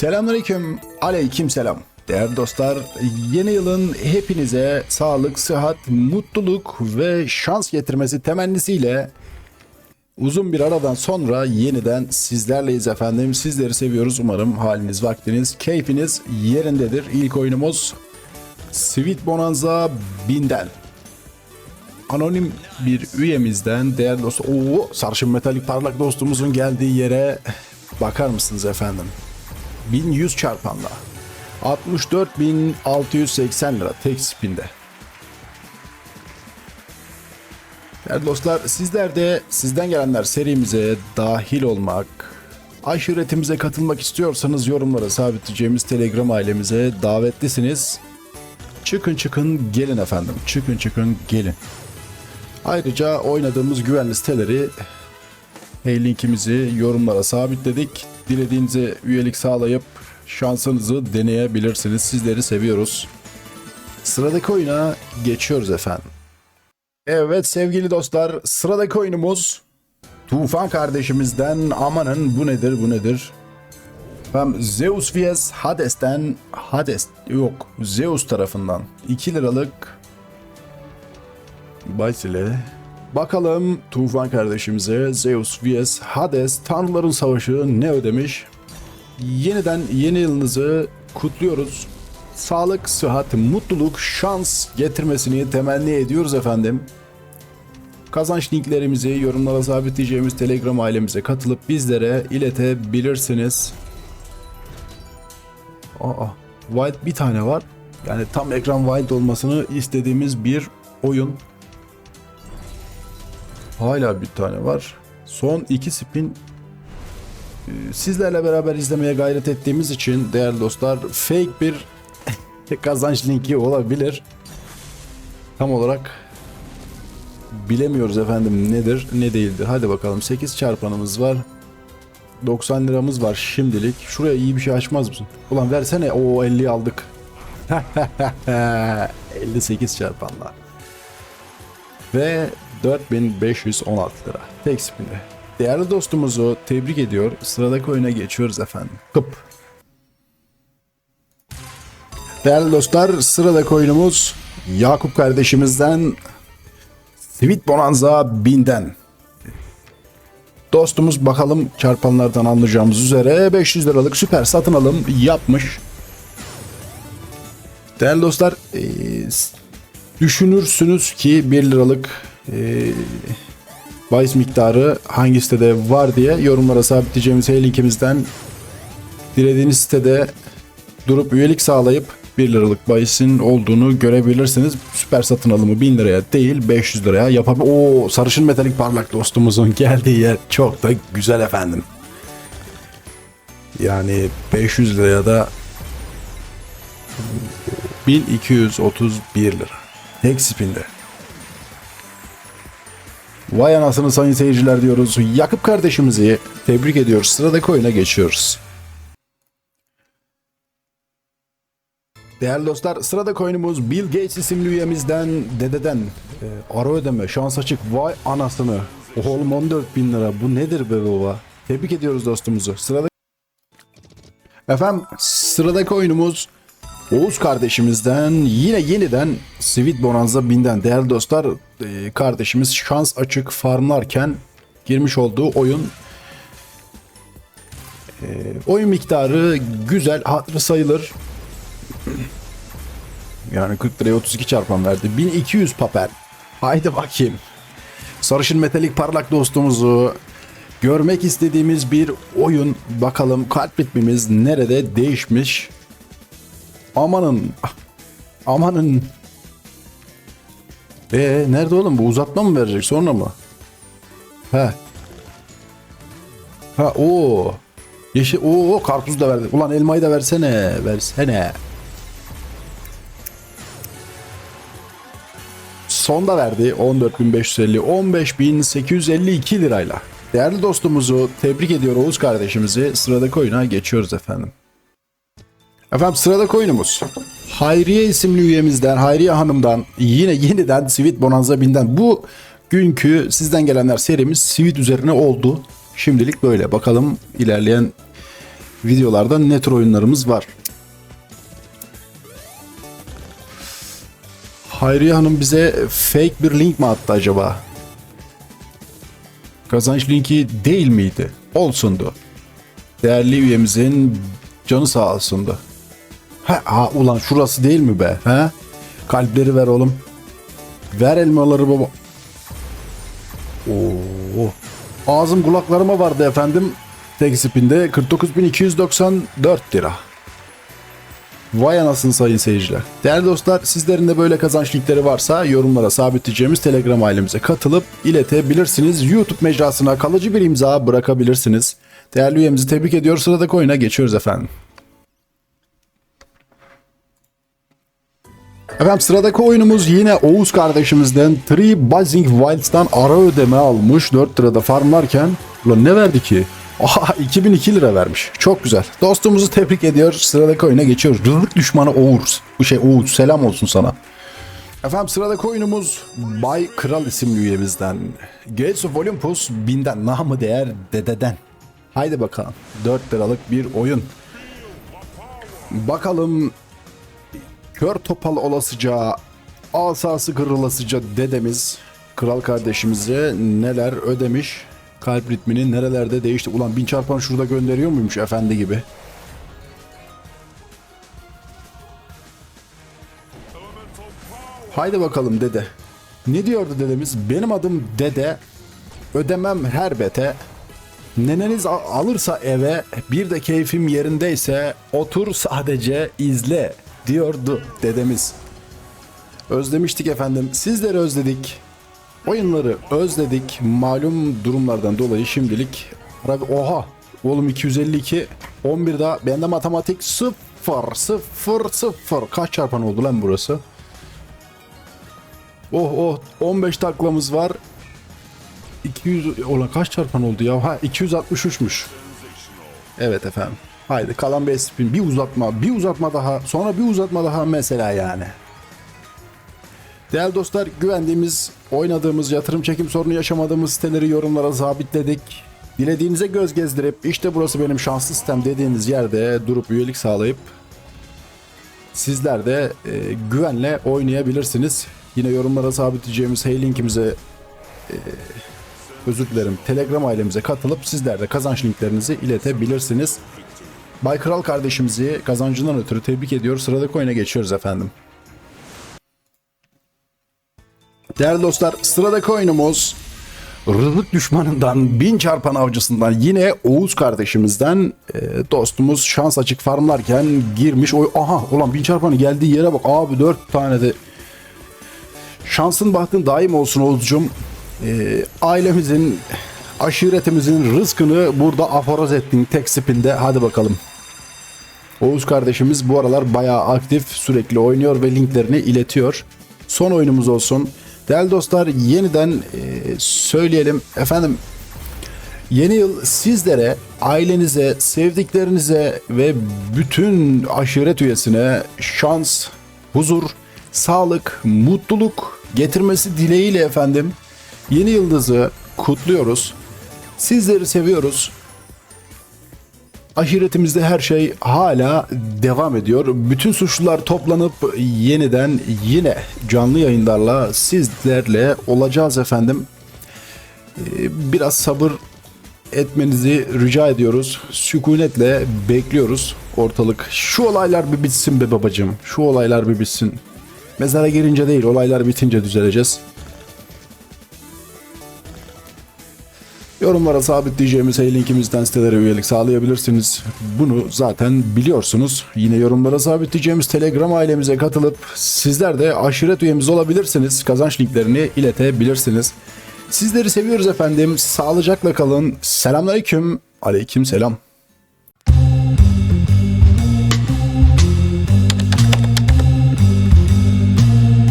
Selamünaleyküm, aleyküm selam. Değerli dostlar, yeni yılın hepinize sağlık, sıhhat, mutluluk ve şans getirmesi temennisiyle uzun bir aradan sonra yeniden sizlerleyiz efendim. Sizleri seviyoruz. Umarım haliniz, vaktiniz, keyfiniz yerindedir. İlk oyunumuz Sweet Bonanza 1000'den. Anonim bir üyemizden değerli dost... Oo, sarışın metalik parlak dostumuzun geldiği yere bakar mısınız efendim? 1100 çarpanla. 64.680 lira tek spinde. Değerli dostlar sizler de sizden gelenler serimize dahil olmak, aşiretimize katılmak istiyorsanız yorumlara sabitleyeceğimiz Telegram ailemize davetlisiniz. Çıkın çıkın gelin efendim. Çıkın çıkın gelin. Ayrıca oynadığımız güvenli siteleri Hey linkimizi yorumlara sabitledik. Dilediğinize üyelik sağlayıp şansınızı deneyebilirsiniz. Sizleri seviyoruz. Sıradaki oyuna geçiyoruz efendim. Evet sevgili dostlar sıradaki oyunumuz Tufan kardeşimizden amanın bu nedir bu nedir? Efendim Zeus vs Hades'ten Hades yok Zeus tarafından 2 liralık Bayt ile Bakalım Tufan kardeşimize Zeus vs Hades Tanrıların Savaşı ne ödemiş? Yeniden yeni yılınızı kutluyoruz. Sağlık, sıhhat, mutluluk, şans getirmesini temenni ediyoruz efendim. Kazanç linklerimizi yorumlara sabitleyeceğimiz Telegram ailemize katılıp bizlere iletebilirsiniz. Aa, Wild bir tane var. Yani tam ekran Wild olmasını istediğimiz bir oyun. Hala bir tane var. Son iki spin e, sizlerle beraber izlemeye gayret ettiğimiz için değerli dostlar fake bir kazanç linki olabilir. Tam olarak bilemiyoruz efendim nedir ne değildir. Hadi bakalım 8 çarpanımız var. 90 liramız var şimdilik. Şuraya iyi bir şey açmaz mısın? Ulan versene. O 50'yi aldık. 58 çarpanlar. Ve 4516 lira. Tek spinde. Değerli dostumuzu tebrik ediyor. Sıradaki oyuna geçiyoruz efendim. Kıp. Değerli dostlar sıradaki oyunumuz Yakup kardeşimizden Sweet Bonanza 1000'den. Dostumuz bakalım çarpanlardan anlayacağımız üzere 500 liralık süper satın alım yapmış. Değerli dostlar düşünürsünüz ki 1 liralık e, bahis miktarı hangi sitede var diye yorumlara sabitleyeceğimiz hey linkimizden dilediğiniz sitede durup üyelik sağlayıp 1 liralık bahisin olduğunu görebilirsiniz. Süper satın alımı 1000 liraya değil 500 liraya yapabilir. Oo sarışın metalik parlak dostumuzun geldiği yer çok da güzel efendim. Yani 500 liraya da 1231 lira. Tek. Vay anasını sayın seyirciler diyoruz. Yakup kardeşimizi tebrik ediyoruz. Sıradaki oyuna geçiyoruz. Değerli dostlar sıradaki oyunumuz Bill Gates isimli üyemizden dededen e, ara ödeme şans açık vay anasını oğlum 14 bin lira bu nedir be baba tebrik ediyoruz dostumuzu sırada efendim sıradaki oyunumuz Oğuz kardeşimizden yine yeniden Sweet Bonanza 1000'den değerli dostlar e, kardeşimiz şans açık farmlarken girmiş olduğu oyun. E, oyun miktarı güzel hatırı sayılır. Yani 40 liraya 32 çarpan verdi. 1200 paper haydi bakayım. Sarışın metalik parlak dostumuzu görmek istediğimiz bir oyun. Bakalım kalp ritmimiz nerede değişmiş Amanın. Amanın. Ee nerede oğlum bu uzatma mı verecek sonra mı? He. Ha o. Yeşil o karpuz da verdi. Ulan elmayı da versene. Versene. Son da verdi 14.550 15.852 lirayla. Değerli dostumuzu tebrik ediyor Oğuz kardeşimizi. Sıradaki oyuna geçiyoruz efendim. Efendim sıradaki oyunumuz. Hayriye isimli üyemizden, Hayriye Hanım'dan yine yeniden Sweet Bonanza 1000'den. Bu günkü sizden gelenler serimiz Sweet üzerine oldu. Şimdilik böyle. Bakalım ilerleyen videolarda ne tür oyunlarımız var. Hayriye Hanım bize fake bir link mi attı acaba? Kazanç linki değil miydi? Olsundu. Değerli üyemizin canı sağ olsundu. Ha, ha ulan şurası değil mi be? He? Kalpleri ver oğlum. Ver elmaları baba. Oo. Ağzım kulaklarıma vardı efendim. Tek spinde 49.294 lira. Vay anasını sayın seyirciler. Değerli dostlar sizlerin de böyle kazanç linkleri varsa yorumlara sabitleyeceğimiz Telegram ailemize katılıp iletebilirsiniz. YouTube mecrasına kalıcı bir imza bırakabilirsiniz. Değerli üyemizi tebrik ediyor. Sıradaki oyuna geçiyoruz efendim. Efendim sıradaki oyunumuz yine Oğuz kardeşimizden Three Buzzing Wilds'tan ara ödeme almış 4 lirada farmlarken Ulan ne verdi ki? Aha 2002 lira vermiş. Çok güzel. Dostumuzu tebrik ediyor. Sıradaki oyuna geçiyoruz. Rızık düşmanı Oğuz. Bu şey Oğuz selam olsun sana. Efendim sıradaki oyunumuz Bay Kral isimli üyemizden. Gates of Olympus binden namı değer dededen. Haydi bakalım. 4 liralık bir oyun. Bakalım kör topal olasıca, asası kırılasıca dedemiz kral kardeşimize neler ödemiş? Kalp ritmini nerelerde değişti? Ulan bin çarpan şurada gönderiyor muymuş efendi gibi? Haydi bakalım dede. Ne diyordu dedemiz? Benim adım dede. Ödemem her bete. Neneniz al- alırsa eve bir de keyfim yerindeyse otur sadece izle diyordu dedemiz. Özlemiştik efendim. Sizleri özledik. Oyunları özledik. Malum durumlardan dolayı şimdilik Oha! Oğlum 252 11 daha. Bende matematik 0 0 0. Kaç çarpan oldu lan burası? Oh oh 15 taklamız var. 200 olan kaç çarpan oldu ya? Ha 263'müş. Evet efendim. Haydi kalan 5 spin. Bir uzatma, bir uzatma daha, sonra bir uzatma daha mesela yani. Değerli dostlar güvendiğimiz, oynadığımız, yatırım çekim sorunu yaşamadığımız siteleri yorumlara sabitledik. Dilediğinize göz gezdirip işte burası benim şanslı sistem dediğiniz yerde durup üyelik sağlayıp sizler de e, güvenle oynayabilirsiniz. Yine yorumlara sabitleyeceğimiz hey linkimize e, özür dilerim Telegram ailemize katılıp sizler de kazanç linklerinizi iletebilirsiniz. Bay Kral kardeşimizi kazancından ötürü tebrik ediyor. Sıradaki oyuna geçiyoruz efendim. Değerli dostlar sıradaki oyunumuz Rızık düşmanından bin çarpan avcısından yine Oğuz kardeşimizden e, dostumuz şans açık farmlarken girmiş. Oy, aha ulan bin çarpanı geldiği yere bak abi dört tane de şansın bahtın daim olsun Oğuzcum. E, ailemizin aşiretimizin rızkını burada aforoz ettin tek spinde hadi bakalım. Oğuz kardeşimiz bu aralar bayağı aktif sürekli oynuyor ve linklerini iletiyor. Son oyunumuz olsun. Değerli dostlar yeniden e, söyleyelim. Efendim yeni yıl sizlere, ailenize, sevdiklerinize ve bütün aşiret üyesine şans, huzur, sağlık, mutluluk getirmesi dileğiyle efendim yeni yıldızı kutluyoruz. Sizleri seviyoruz. Aşiretimizde her şey hala devam ediyor. Bütün suçlular toplanıp yeniden yine canlı yayınlarla sizlerle olacağız efendim. Ee, Biraz sabır etmenizi rica ediyoruz. Sükunetle bekliyoruz ortalık. Şu olaylar bir bitsin be babacım. Şu olaylar bir bitsin. Mezara girince değil, olaylar bitince düzeleceğiz. Yorumlara sabitleyeceğimiz hey linkimizden sitelere üyelik sağlayabilirsiniz. Bunu zaten biliyorsunuz. Yine yorumlara sabitleyeceğimiz Telegram ailemize katılıp sizler de aşiret üyemiz olabilirsiniz. Kazanç linklerini iletebilirsiniz. Sizleri seviyoruz efendim. Sağlıcakla kalın. Selamünaleyküm. Aleyküm selam.